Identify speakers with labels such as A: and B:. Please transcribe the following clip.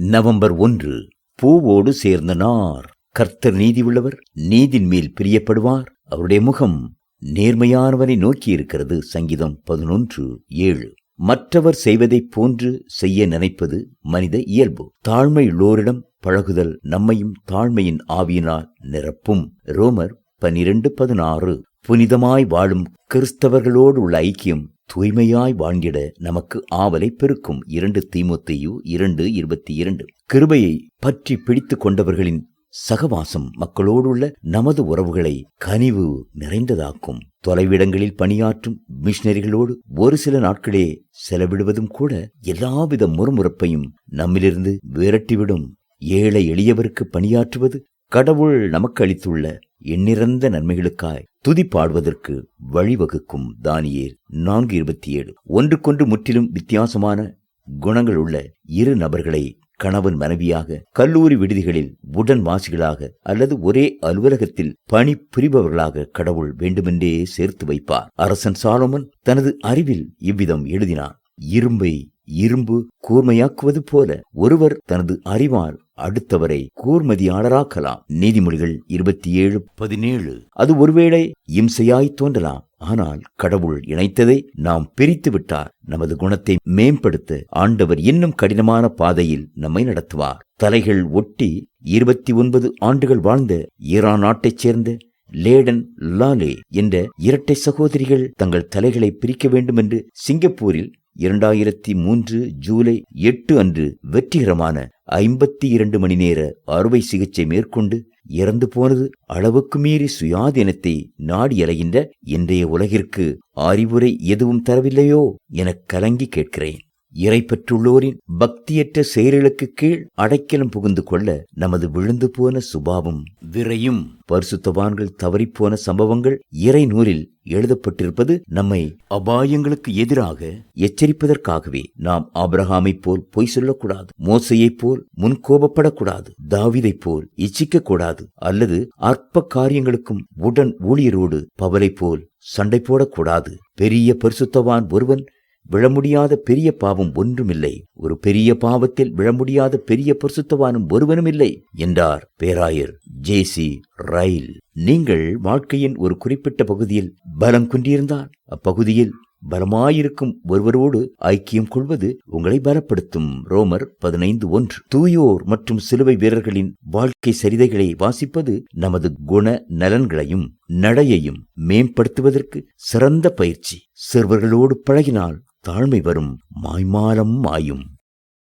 A: November ஒன்று பூவோடு சேர்ந்த நார். கர்த்தர் நீதி உள்ளவர் நீதின் மேல் பிரியப்படுவார். அவருடைய முகம் நேர்மையானவனை நோக்கி இருக்கிறது சங்கீதம் பதினொன்று ஏழு. மற்றவர் செய்வதைப் போன்று செய்ய நினைப்பது மனித இயல்பு. தாழ்மையுள்ளோரிடம் பழகுதல் நம்மையும் தாழ்மையின் ஆவியினால் நிரப்பும். ரோமர் பனிரெண்டு பதினாறு. புனிதமாய் வாழும் கிறிஸ்தவர்களோடு உள்ள ஐக்கியம் தூய்மையாய் வாழ்ந்திட நமக்கு ஆவலை பெருக்கும். இரண்டு தீமுத்தையு இரண்டு இருபத்தி இரண்டு கிருபையை பற்றி பிடித்து கொண்டவர்களின் சகவாசம் மக்களோடுள்ள நமது உறவுகளை கனிவு நிறைந்ததாக்கும். தொலைவிடங்களில் பணியாற்றும் மிஷினரிகளோடு ஒரு சில நாட்களே செலவிடுவதும் கூட எல்லாவித முறுமுறுப்பையும் நம்மிலிருந்து விரட்டிவிடும். ஏழை எளியவருக்கு பணியாற்றுவது கடவுள் நமக்கு அளித்துள்ள எண்ணிறந்த நன்மைகளுக்காய் துதி பாடுவதற்கு வழிவகுக்கும் தானியேல் நான்கு இருபத்தி ஏழு ஒன்றுக்கொன்று முற்றிலும் வித்தியாசமான குணங்கள் உள்ள இரு நபர்களை கணவன் மனைவியாக கல்லூரி விடுதிகளில் உடன்வாசிகளாக அல்லது ஒரே அலுவலகத்தில் பணி புரிபவர்களாக கடவுள் வேண்டுமென்றே சேர்த்து வைப்பார். அரசன் சாலமன் தனது அறிவில் இவ்விதம் எழுதினார் இரும்பை இரும்பு கூர்மையாக்குவது போல ஒருவர் தனது அறிவால் அடுத்தவரை கூர்மதியாளராக்கலாம். நீதிமொழிகள் இருபத்தி ஏழு பதினேழு. அது ஒருவேளை இம்சையாய் தோன்றலாம். ஆனால் கடவுள் இணைத்ததை நாம் பிரித்து விட்டார் நமது குணத்தை மேம்படுத்த ஆண்டவர் இன்னும் கடினமான பாதையில் நம்மை நடத்துவார். தலைகள் ஒட்டி இருபத்தி ஒன்பது ஆண்டுகள் வாழ்ந்த ஈரான் நாட்டைச் சேர்ந்த லேடன் லாலே என்ற இரட்டை சகோதரிகள் தங்கள் தலைகளை பிரிக்க வேண்டும் என்று சிங்கப்பூரில் இரண்டாயிரத்தி மூன்று ஜூலை எட்டு அன்று வெற்றிகரமான ஐம்பத்தி இரண்டு மணி நேர அறுவை சிகிச்சை மேற்கொண்டு இறந்து போனது அளவுக்கு மீறி சுயாதீனத்தை நாடி அலைகின்ற இன்றைய உலகிற்கு அறிவுரை எதுவும் தரவில்லையோ எனக் கலங்கி கேட்கிறேன். இறை பெற்றுள்ளோரின் பக்தியற்ற செயல்களுக்கு கீழ் அடைக்கலம் புகுந்து கொள்ள நமது விழுந்து போன சுபாவம் விரையும் பரிசுத்தவான்கள் தவறிப்போன சம்பவங்கள் இறை நூலில் எழுதப்பட்டிருப்பது நம்மை அபாயங்களுக்கு எதிராக எச்சரிப்பதற்காகவே. நாம் ஆபிரகாமைப் போல் பொய் சொல்லக்கூடாது மோசையைப் போல் முன்கோபப்படக்கூடாது தாவிதைப் போல் இச்சிக்க கூடாது அல்லது அற்ப காரியங்களுக்கும் உடன் ஊழியரோடு பவலை போல் சண்டை போடக்கூடாது. பெரிய பரிசுத்தவான் ஒருவன் விழ முடியாத பெரிய பாவம் ஒன்றுமில்லை. ஒரு பெரிய பாவத்தில் விழ முடியாத பெரிய பரிசுத்தவானும் ஒருவனும் இல்லை என்றார் பேராயர் ஜேசி ரயில். நீங்கள் வாழ்க்கையின் ஒரு குறிப்பிட்ட பகுதியில் பலம் குன்றியிருந்தால் அப்பகுதியில் பலமாயிருக்கும் ஒருவரோடு ஐக்கியம் கொள்வது உங்களை பலப்படுத்தும். ரோமர் பதினைந்து ஒன்று. தூயோர் மற்றும் சிலுவை வீரர்களின் வாழ்க்கை சரிதைகளை வாசிப்பது நமது குண நலன்களையும் நடையையும் மேம்படுத்துவதற்கு சிறந்த பயிற்சி. சிறுவர்களோடு பழகினால் தாழ்மை வரும் மாய்மாலம் மாயும்.